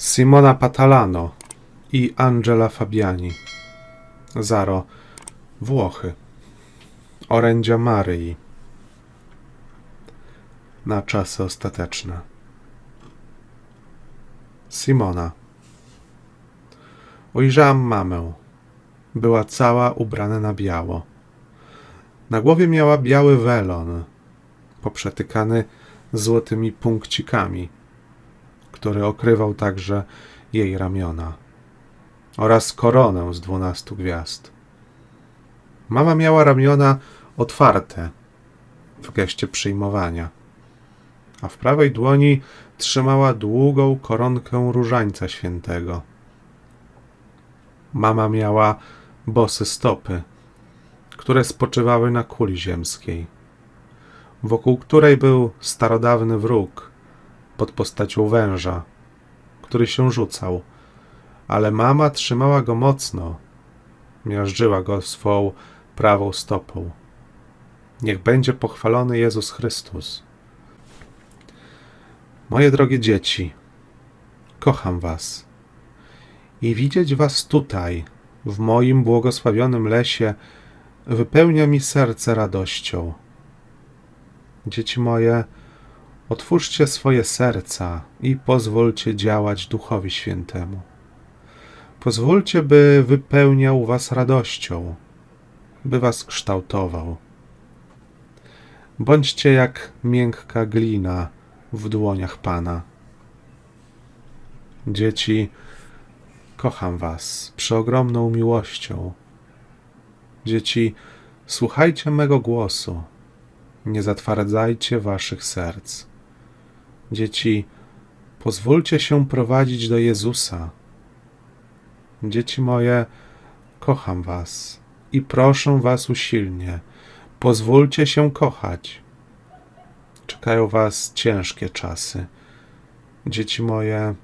Simona Patalano i Angela Fabiani. Zaro, Włochy. Orędzia Maryi. Na czasy ostateczne. Simona. Ujrzałam mamę. Była cała ubrana na biało. Na głowie miała biały welon, poprzetykany złotymi punkcikami, który okrywał także jej ramiona, oraz koronę z dwunastu gwiazd. Mama miała ramiona otwarte w geście przyjmowania, a w prawej dłoni trzymała długą koronkę różańca świętego. Mama miała bose stopy, które spoczywały na kuli ziemskiej, wokół której był starodawny wróg pod postacią węża, który się rzucał, ale mama trzymała go mocno, miażdżyła go swą prawą stopą. Niech będzie pochwalony Jezus Chrystus. Moje drogie dzieci, kocham Was i widzieć Was tutaj, w moim błogosławionym lesie, wypełnia mi serce radością. Dzieci moje, otwórzcie swoje serca i pozwólcie działać Duchowi Świętemu. Pozwólcie, by wypełniał Was radością, by Was kształtował. Bądźcie jak miękka glina w dłoniach Pana. Dzieci, kocham Was przeogromną miłością. Dzieci, słuchajcie mego głosu, nie zatwardzajcie Waszych serc. Dzieci, pozwólcie się prowadzić do Jezusa. Dzieci moje, kocham Was i proszę Was usilnie, pozwólcie się kochać. Czekają Was ciężkie czasy. Dzieci moje,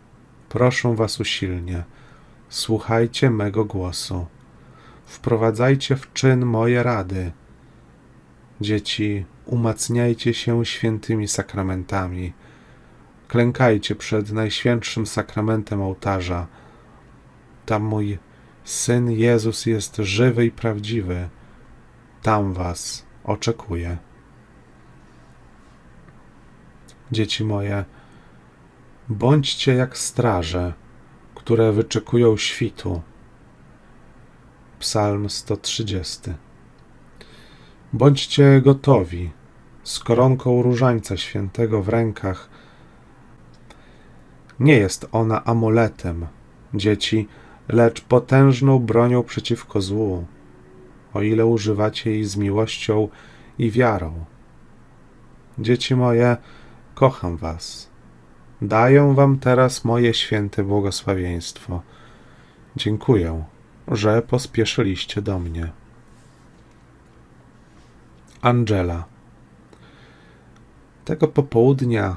proszę Was usilnie, słuchajcie mego głosu. Wprowadzajcie w czyn moje rady. Dzieci, umacniajcie się świętymi sakramentami. Klękajcie przed najświętszym sakramentem ołtarza. Tam mój syn Jezus jest żywy i prawdziwy. Tam was oczekuje. Dzieci moje, bądźcie jak straże, które wyczekują świtu. Psalm 130. Bądźcie gotowi, z koronką różańca świętego w rękach. Nie jest ona amuletem, dzieci, lecz potężną bronią przeciwko złu, o ile używacie jej z miłością i wiarą. Dzieci moje, kocham was. Daję wam teraz moje święte błogosławieństwo. Dziękuję, że pospieszyliście do mnie. Angela. Tego popołudnia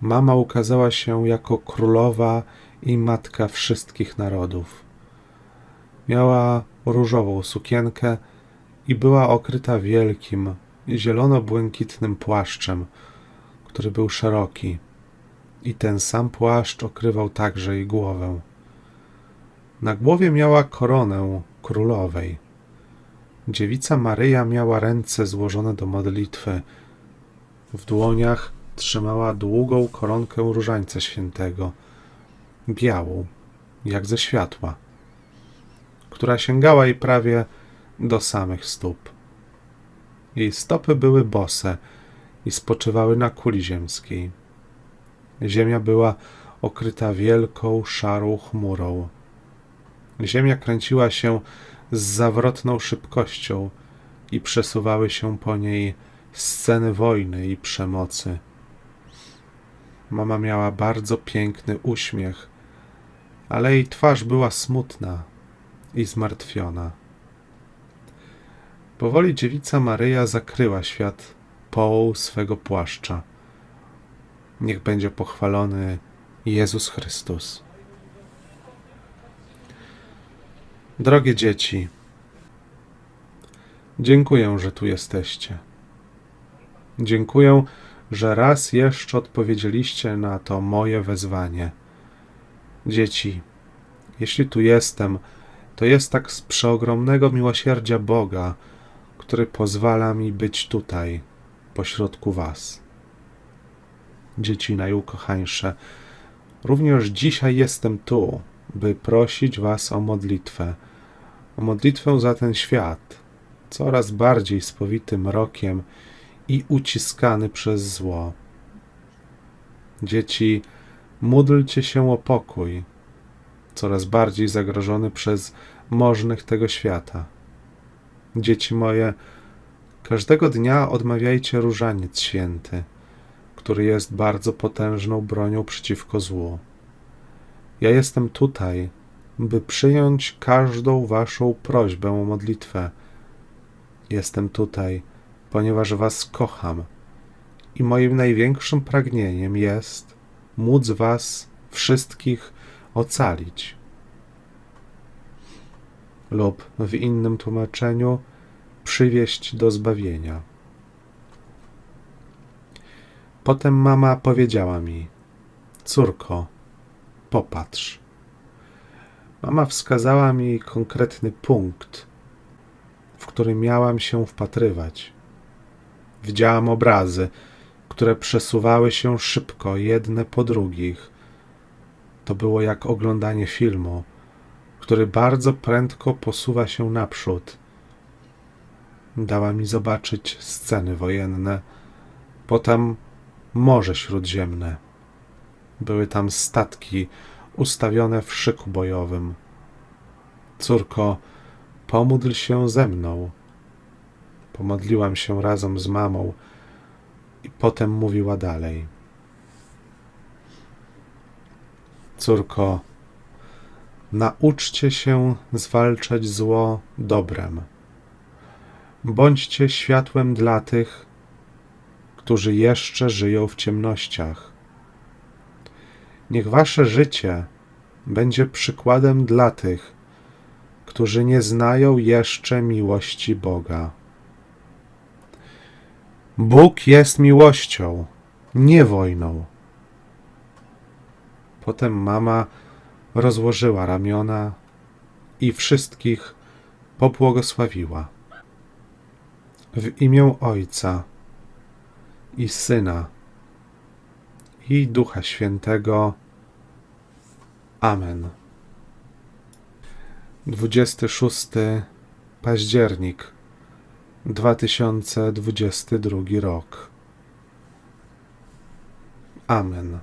mama ukazała się jako królowa i matka wszystkich narodów. Miała różową sukienkę i była okryta wielkim, zielono-błękitnym płaszczem, który był szeroki, i ten sam płaszcz okrywał także jej głowę. Na głowie miała koronę królowej. Dziewica Maryja miała ręce złożone do modlitwy. W dłoniach trzymała długą koronkę różańca świętego, białą, jak ze światła, która sięgała jej prawie do samych stóp. Jej stopy były bose i spoczywały na kuli ziemskiej. Ziemia była okryta wielką, szarą chmurą. Ziemia kręciła się z zawrotną szybkością i przesuwały się po niej sceny wojny i przemocy. Mama miała bardzo piękny uśmiech, ale jej twarz była smutna i zmartwiona. Powoli dziewica Maryja zakryła świat połą swego płaszcza. Niech będzie pochwalony Jezus Chrystus. Drogie dzieci, dziękuję, że tu jesteście. Dziękuję, że raz jeszcze odpowiedzieliście na to moje wezwanie. Dzieci, jeśli tu jestem, to jest tak z przeogromnego miłosierdzia Boga, który pozwala mi być tutaj, pośrodku Was. Dzieci najukochańsze, również dzisiaj jestem tu, by prosić Was o modlitwę, o modlitwę za ten świat, coraz bardziej spowity mrokiem i uciskany przez zło. Dzieci, módlcie się o pokój, coraz bardziej zagrożony przez możnych tego świata. Dzieci moje, każdego dnia odmawiajcie różaniec święty, który jest bardzo potężną bronią przeciwko złu. Ja jestem tutaj, by przyjąć każdą waszą prośbę o modlitwę. Jestem tutaj, ponieważ was kocham i moim największym pragnieniem jest móc was wszystkich ocalić. Lub w innym tłumaczeniu przywieść do zbawienia. Potem mama powiedziała mi: Córko, popatrz. Mama wskazała mi konkretny punkt, w którym miałam się wpatrywać. Widziałam obrazy, które przesuwały się szybko, jedne po drugich. To było jak oglądanie filmu, który bardzo prędko posuwa się naprzód. Dała mi zobaczyć sceny wojenne, potem Morze Śródziemne. Były tam statki ustawione w szyku bojowym. Córko, pomódl się ze mną. Pomodliłam się razem z mamą i potem mówiła dalej. Córko, nauczcie się zwalczać zło dobrem. Bądźcie światłem dla tych, którzy jeszcze żyją w ciemnościach. Niech wasze życie będzie przykładem dla tych, którzy nie znają jeszcze miłości Boga. Bóg jest miłością, nie wojną. Potem mama rozłożyła ramiona i wszystkich pobłogosławiła. W imię Ojca i Syna i Ducha Świętego. Amen. 26 październik 2022 rok. Amen.